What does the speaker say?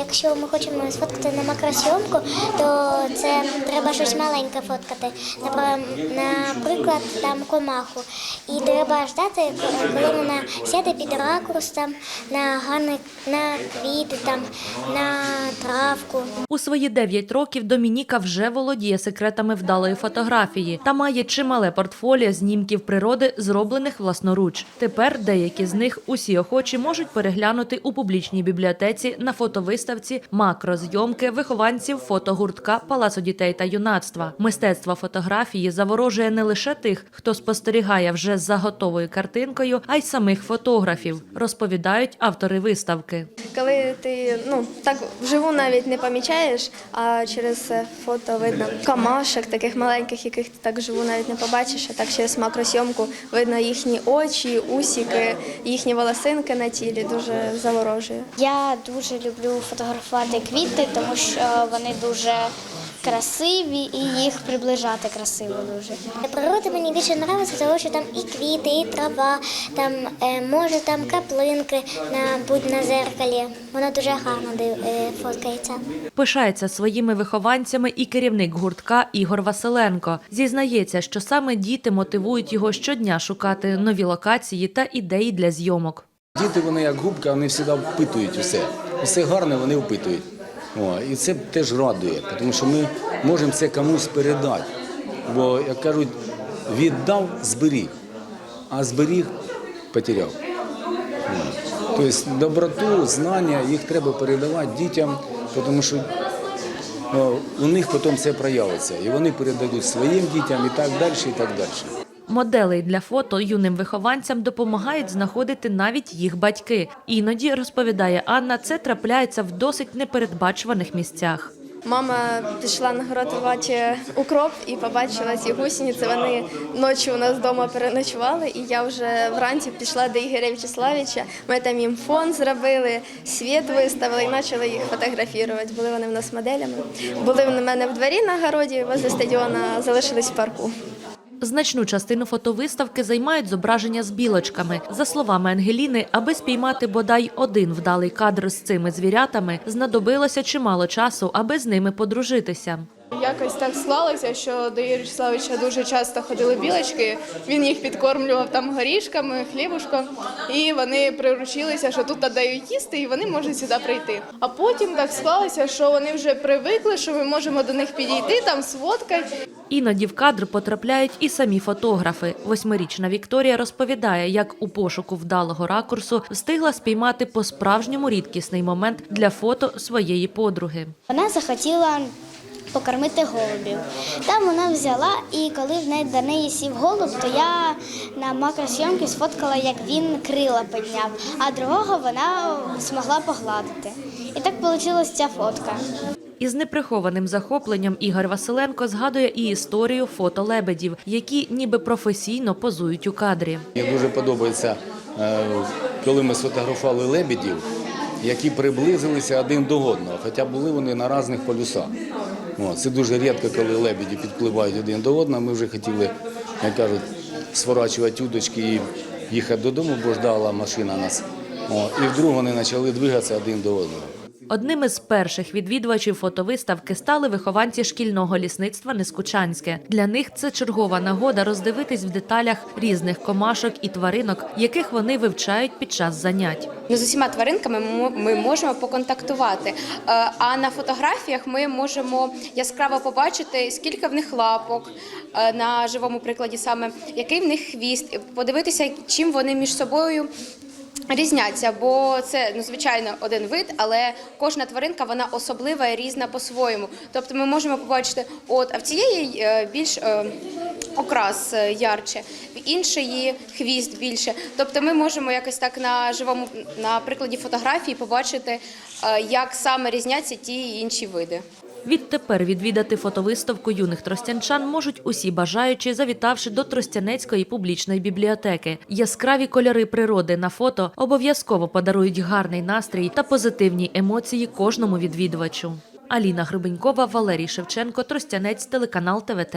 якщо ми хочемо сфоткати на макросйомку, то це треба щось маленьке фоткати. Наприклад, там комаху. І треба ждати, коли вона сяде під ракурс там, на гарний, на квіти, там, на травку. У свої 9 років Домініка вже володіє секретами вдалої фотографії та має чимале портфоліо знімків природи, зроблених власноруч. Тепер деякі з них усі охочі можуть переглянути у публічній бібліотеці на фотовиставці макрозйомки вихованців фотогуртка Палацу дітей та юнацтва. Мистецтво фотографії заворожує не лише тих, хто спостерігає вже за готовою картинкою, а й самих фотографів, розповідають автори виставки. Коли ти ну так вживу навіть не помічаєш, а через е, фото видно камашок, таких маленьких, яких ти так вживу навіть не побачиш, а так через макросйомку видно їхні очі, усіки, їхні волосинки на тілі. Дуже заворожує. Я дуже люблю фотографувати квіти, тому що вони дуже красиві і їх приближати красиво дуже. Природа мені більше подобається, тому що там і квіти, і трава, там е, може там краплинки на будь на зеркалі. Воно дуже гарно е, фоткається. Пишається своїми вихованцями і керівник гуртка Ігор Василенко. Зізнається, що саме діти мотивують його щодня шукати нові локації та ідеї для зйомок. Діти вони як губка, вони завжди впитують усе. Усе гарне вони впитують. О, і це теж радує, тому що ми можемо це комусь передати. Бо, як кажуть, віддав, зберіг, а зберіг потеряв. Тобто доброту, знання, їх треба передавати дітям, тому що у них потім це проявиться. І вони передадуть своїм дітям і так далі, і так далі. Моделей для фото юним вихованцям допомагають знаходити навіть їх батьки. Іноді розповідає Анна, це трапляється в досить непередбачуваних місцях. Мама пішла на город укроп і побачила ці гусениці. Вони ночі у нас вдома переночували, і я вже вранці пішла до Ігоря В'ячеславича. Ми там їм фон зробили, світ виставили і почали їх фотографувати. Були вони в нас моделями. Були вони в мене в дворі на городі, возле стадіону, залишились в парку. Значну частину фотовиставки займають зображення з білочками. За словами Ангеліни, аби спіймати бодай один вдалий кадр з цими звірятами, знадобилося чимало часу, аби з ними подружитися. Якось так склалося, що до Ігоря Вячеславовича дуже часто ходили білочки. Він їх підкормлював там горішками, хлібушком, і вони приручилися, що тут дають їсти, і вони можуть сюди прийти. А потім так склалося, що вони вже привикли, що ми можемо до них підійти, там сфоткати. Іноді в кадр потрапляють і самі фотографи. Восьмирічна Вікторія розповідає, як у пошуку вдалого ракурсу встигла спіймати по-справжньому рідкісний момент для фото своєї подруги. Вона захотіла покормити голубів. Там вона взяла, і коли в неї до неї сів голуб, то я на макросйомці сфоткала, як він крила підняв, а другого вона змогла погладити. І так вийшла ця фотка. Із неприхованим захопленням Ігор Василенко згадує і історію фото лебедів, які ніби професійно позують у кадрі. Мені дуже подобається, е, коли ми сфотографували лебедів, які приблизилися один до одного, хоча були вони на різних полюсах. Це дуже рідко, коли лебеді підпливають один до одного. Ми вже хотіли, як кажуть, сворачувати удочки і їхати додому, бо ждала машина нас. І вдруг вони почали двигатися один до одного. Одним із перших відвідувачів фотовиставки стали вихованці шкільного лісництва Нескучанське. Для них це чергова нагода роздивитись в деталях різних комашок і тваринок, яких вони вивчають під час занять. Ну, з усіма тваринками ми- ми можемо поконтактувати. Е, А на фотографіях ми можемо яскраво побачити, скільки в них лапок е, на живому прикладі, саме який в них хвіст, подивитися, чим вони між собою. Різняться, бо це ну звичайно один вид, але кожна тваринка вона особлива і різна по-своєму. Тобто ми можемо побачити, от а в цієї е, більш е, окрас е, ярче, в іншої хвіст більше. Тобто ми можемо якось так на живому на прикладі фотографії побачити, як саме різняться ті і інші види. Відтепер відвідати фотовиставку юних тростянчан можуть усі бажаючі, завітавши до Тростянецької публічної бібліотеки. Яскраві кольори природи на фото обов'язково подарують гарний настрій та позитивні емоції кожному відвідувачу. Аліна Грибенькова, Валерій Шевченко, Тростянець, телеканал ТВТ.